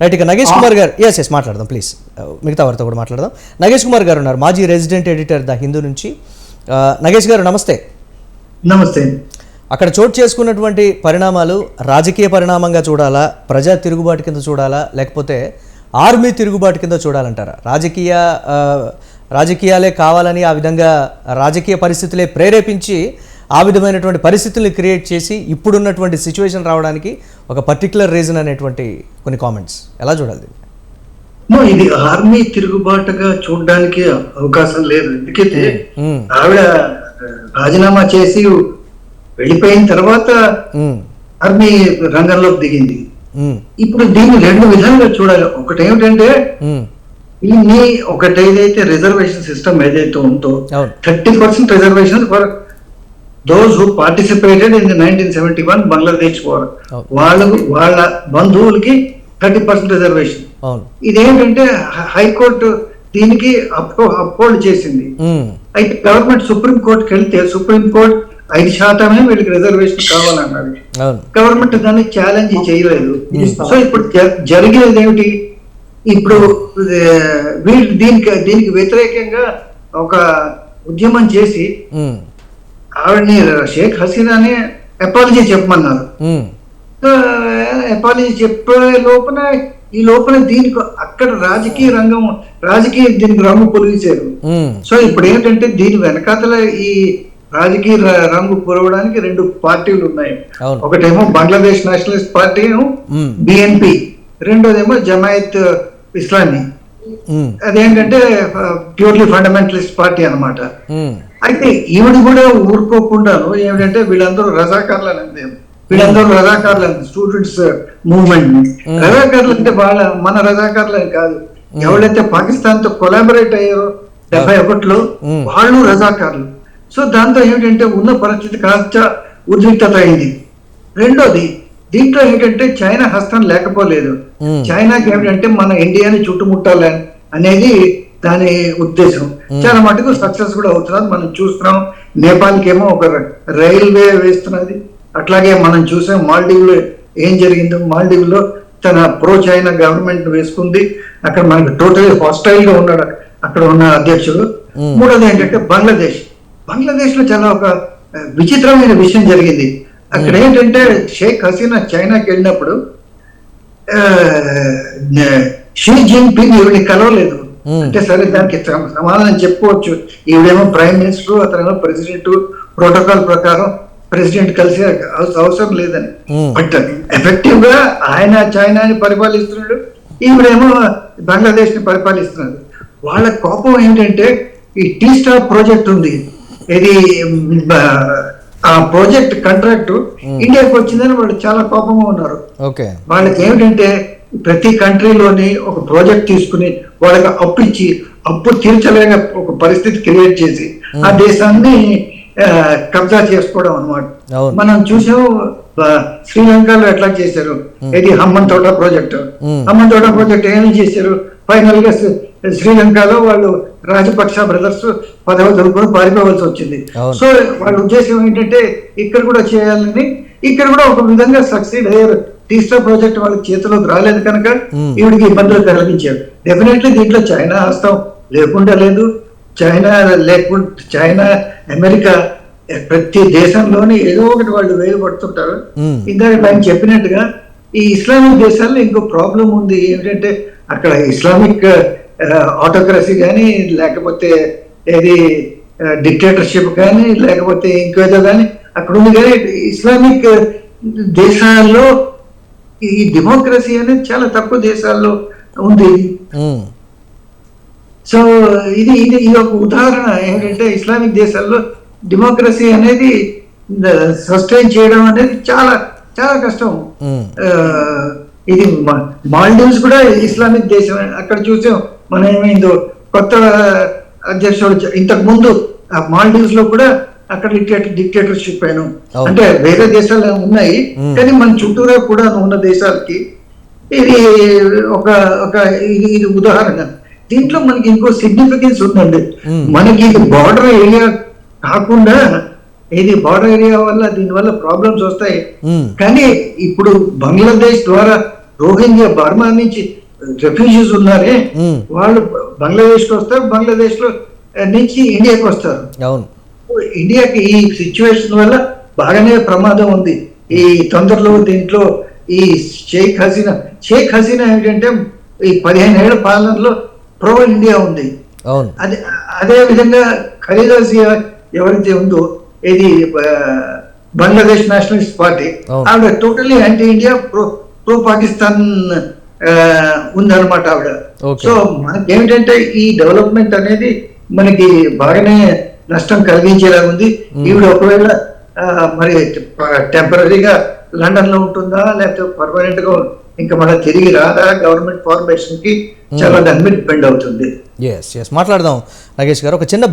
Right ఇక Nagesh Kumar garu yes yes మాట్లాడదాం please మిగతా వారితో కూడా మాట్లాడదాం. నగేష్ కుమార్ గారు ఉన్నారు మాజీ రెసిడెంట్ ఎడిటర్ ద హిందూ నుంచి. ఆ, నగేష్ గారు నమస్తే. నమస్తే. అక్కడ చోటు చేసుకున్నటువంటి పరిణామాలు రాజకీయ పరిణామంగా చూడాలా ప్రజా తిరుగుబాటు కింద చూడాలా లేకపోతే ఆర్మీ తిరుగుబాటు కింద చూడాలంటారా? రాజకీయ ఆ, రాజకీయాలే కావాలని ఆ విధంగా రాజకీయ పరిస్థితులే ప్రేరేపించి ఆ విధమైనటువంటి పరిస్థితుల్ని క్రియేట్ చేసి ఇప్పుడున్నటువంటి సిచ్యువేషన్ రావడానికి ఒక పర్టికులర్ రీజన్ అనేటువంటి కొన్ని కామెంట్స్ ఎలా చూడాలి ఇది ఆర్మీ తిరుగుబాటుగా చూడడానికి అవకాశం లేదు ఎందుకైతే. ఆవిడ రాజీనామా చేసి వెళ్ళిపోయిన తర్వాత. ఆర్మీ రంగంలోకి దిగింది. ఇప్పుడు దీన్ని రెండు విధాలుగా చూడాలి ఒకటి ఏమిటంటే. దీన్ని ఒకటి ఏదైతే రిజర్వేషన్ సిస్టమ్ ఏదైతే ఉందో thirty percent reservation for those who participated in nineteen seventy one Bangladesh war. వాళ్ళకు వాళ్ళ బంధువులకి థర్టీ పర్సెంట్ రిజర్వేషన్ ఇదేంటంటే హైకోర్టు దీనికి అప్హోల్డ్ చేసింది. అయితే గవర్నమెంట్ సుప్రీం కోర్టుకి వెళ్తే సుప్రీం కోర్ట్ ఐదు శాతమే వీళ్ళకి రిజర్వేషన్ కావాలన్నది అవును. గవర్నమెంట్ దాన్ని ఛాలెంజ్ చేయలేదు. సో ఇప్పుడు జరిగేది ఏమిటి? ఇప్పుడు వీళ్ళు దీనికి దీనికి వ్యతిరేకంగా ఒక ఉద్యమం చేసి. ఆవిడని షేక్ హసీనాని అపాలజీ చెప్పమన్నారు. అపాలజీ చెప్పే లోపల ఈ లోపల దీనికి అక్కడ రాజకీయ రంగం రాజకీయ దీనికి రంగు పొలిగించారు. సో ఇప్పుడు ఏంటంటే దీని వెనకాతల ఈ రాజకీయ రంగు పొరవడానికి రెండు పార్టీలు ఉన్నాయి ఒకటేమో బంగ్లాదేశ్ నేషనలిస్ట్ పార్టీ. బిఎన్పి రెండోదేమో జమాయత్ ఇస్లామీ. అదేంటంటే ప్యూర్లీ ఫండమెంటలిస్ట్ పార్టీ అన్నమాట. మ్మ్. అయితే ఈవిడ కూడా ఊరుకోకుండాను ఏమిటంటే వీళ్ళందరూ రజాకార్లు అనేది వీళ్ళందరూ రజాకార్లు స్టూడెంట్స్ మూవ్మెంట్ రజాకార్లు అంటే వాళ్ళ మన రజాకార్లు అని కాదు ఎవరైతే పాకిస్తాన్తో కొలాబరేట్ అయ్యారో డెబ్బై ఒకటిలో. వాళ్ళు రజాకార్లు. సో దాంతో ఏమిటంటే ఉన్న పరిస్థితి కాస్త ఉద్రిక్తత అయింది. రెండోది దీంట్లో ఏంటంటే చైనా హస్తం లేకపోలేదు. చైనాకి ఏమిటంటే మన ఇండియాని చుట్టుముట్టాలి అనేది దాని ఉద్దేశం. చాలా మటుకు సక్సెస్ కూడా అవుతున్నది. మనం చూస్తున్నాం నేపాల్కి ఏమో ఒక రైల్వే వేస్తున్నది. అట్లాగే మనం చూసాం మాల్దీవ్లో ఏం జరిగిందో. మాల్దీవ్లో తన ప్రో చైనా గవర్నమెంట్ వేసుకుంది. అక్కడ మనకి టోటలీ హాస్టైల్గా ఉన్నాడు అక్కడ ఉన్న అధ్యక్షుడు. Hmm. మూడోది ఏంటంటే బంగ్లాదేశ్. బంగ్లాదేశ్లో చాలా ఒక విచిత్రమైన విషయం జరిగింది. అక్కడ ఏంటంటే షేక్ హసీనా చైనాకి వెళ్ళినప్పుడు షీ జిన్పింగ్ ఈవిని కలవలేదు. అంటే సరే దానికి సమ- సమాధానం చెప్పుకోవచ్చు ఈవిడేమో ప్రైమ్ మినిస్టర్ అతనేమో ప్రెసిడెంట్ ప్రోటోకాల్ ప్రకారం ప్రెసిడెంట్ కలిసి అవ- అవసరం లేదని. బట్ ఎఫెక్టివ్గా ఆయన చైనాని పరిపాలిస్తున్నాడు. ఈవిడేమో బంగ్లాదేశ్ని పరిపాలిస్తున్నాడు. వాళ్ళ కోపం ఏంటంటే ఈ టీ స్టార్ ప్రాజెక్ట్ ఉంది. ఇది ఆ ప్రాజెక్ట్ కాంట్రాక్ట్ ఇండియాకి వచ్చిందని వాళ్ళు చాలా కోపంగా ఉన్నారు. వాళ్ళకి ఏమిటంటే ప్రతి కంట్రీలోని ఒక ప్రాజెక్ట్ తీసుకుని వాళ్ళకి అప్పు ఇచ్చి అప్పు తీర్చలేక ఒక పరిస్థితి క్రియేట్ చేసి ఆ దేశాన్ని కబ్జా చేసుకోవడం అన్నమాట. అవును. మనం చూసాం ఆ, శ్రీలంకలో ఎట్లా చేశారు? ఇది హమ్మన్ తోట ప్రాజెక్ట్. Hmm. హమ్మన్ తోట ప్రాజెక్ట్ ఏమి చేశారు? ఫైనల్గా శ్రీ- శ్రీలంకలో వాళ్ళు రాజపక్ష బ్రదర్స్ పదవి దొరుకుని పారిపోవాల్సి వచ్చింది. సో వాళ్ళ ఉద్దేశం ఏంటంటే ఇక్కడ కూడా చేయాలని ఇక్కడ కూడా ఒక విధంగా సక్సీడ్ అయ్యారు టీస్టా ప్రాజెక్ట్ వాళ్ళ చేతిలోకి రాలేదు కనుక. ఈవిడికి ఇబ్బందులు కలిగించారు డెఫినెట్లీ దీంట్లో చైనా హస్తం లేకుండా లేదు చైనా లేకుండా చైనా అమెరికా ప్రతి దేశంలోని ఏదో ఒకటి వాళ్ళు వేలు పడుతుంటారు. ఇందాక ఆయన చెప్పినట్టుగా ఈ ఇస్లామిక్ దేశాల్లో ఇంకో ప్రాబ్లం ఉంది ఏంటంటే అక్కడ ఇస్లామిక్ ఆటోక్రసీ కానీ లేకపోతే ఏది డిక్టేటర్షిప్ కానీ లేకపోతే ఇంకేదో కానీ అక్కడ ఉంది కానీ ఇస్లామిక్ దేశాల్లో ఈ డెమోక్రసీ అనేది చాలా తక్కువ దేశాల్లో ఉంది. సో ఇది ఇది ఇది ఒక ఉదాహరణ ఏంటంటే ఇస్లామిక్ దేశాల్లో డెమోక్రసీ అనేది సస్టైన్ చేయడం అనేది చాలా చాలా కష్టం మ్మ్. ఆ, ఇది మాల్డీవ్స్ కూడా ఇస్లామిక్ దేశం అక్కడ చూసాం మనం ఏమైందో కొత్త అధ్యక్షుడు ఇంతకు ముందు ఆ మాల్డీవ్స్లో కూడా అక్కడ డిక్టేటర్ డిక్టేటర్షిప్ అయిన. అంటే వేరే దేశాలు ఉన్నాయి. కానీ మన చుట్టూరా కూడా ఉన్న దేశాలకి ఇది ఒక ఒక ఇది ఉదాహరణ దీంట్లో మనకి ఇంకో సిగ్నిఫికెన్స్ ఉందండి. మనకి ఇది బార్డర్ ఏరియా కాకుండా ఇది బార్డర్ ఏరియా వల్ల దీని వల్ల ప్రాబ్లమ్స్ వస్తాయి. కానీ ఇప్పుడు బంగ్లాదేశ్ ద్వారా రోహింగ్యా బర్మా నుంచి రెఫ్యూజీస్ ఉన్నారే. వాళ్ళు బంగ్లాదేశ్కి వస్తారు బంగ్లాదేశ్లో నుంచి ఇండియాకి వస్తారు. ఇండియాకి ఈ సిచ్యువేషన్ వల్ల బాగానే ప్రమాదం ఉంది. ఈ తొందరలో దీంట్లో ఈ షేక్ హసీనా షేక్ హసీనా ఏంటంటే ఈ పదిహేను ఏళ్ళ పాలనలో ప్రో ఇండియా ఉంది. అవును. అదే అదే విధంగా ఖలీదా జియా ఎవరైతే ఉందో ఇది బంగ్లాదేశ్ నేషనలిస్ట్ పార్టీ. ఆవిడ totally anti India pro pro Pakistan ఉందన్నమాట ఆవిడ. సో మనకి ఏమిటంటే ఈ డెవలప్మెంట్ అనేది మనకి బాగానే నష్టం కలిగించేలా ఉంది. ఈవిడ ఒకవేళ మరి టెంపరీగా లండన్లో ఉంటుందా లేకపోతే పర్మనెంట్గా ఇంకా మళ్ళీ తిరిగి రాదా? గవర్నమెంట్ ఫార్మేషన్కి చాలా దాని మీద డిపెండ్ అవుతుంది. మాట్లాడదాం నాగేష్ గారు. ఒక చిన్న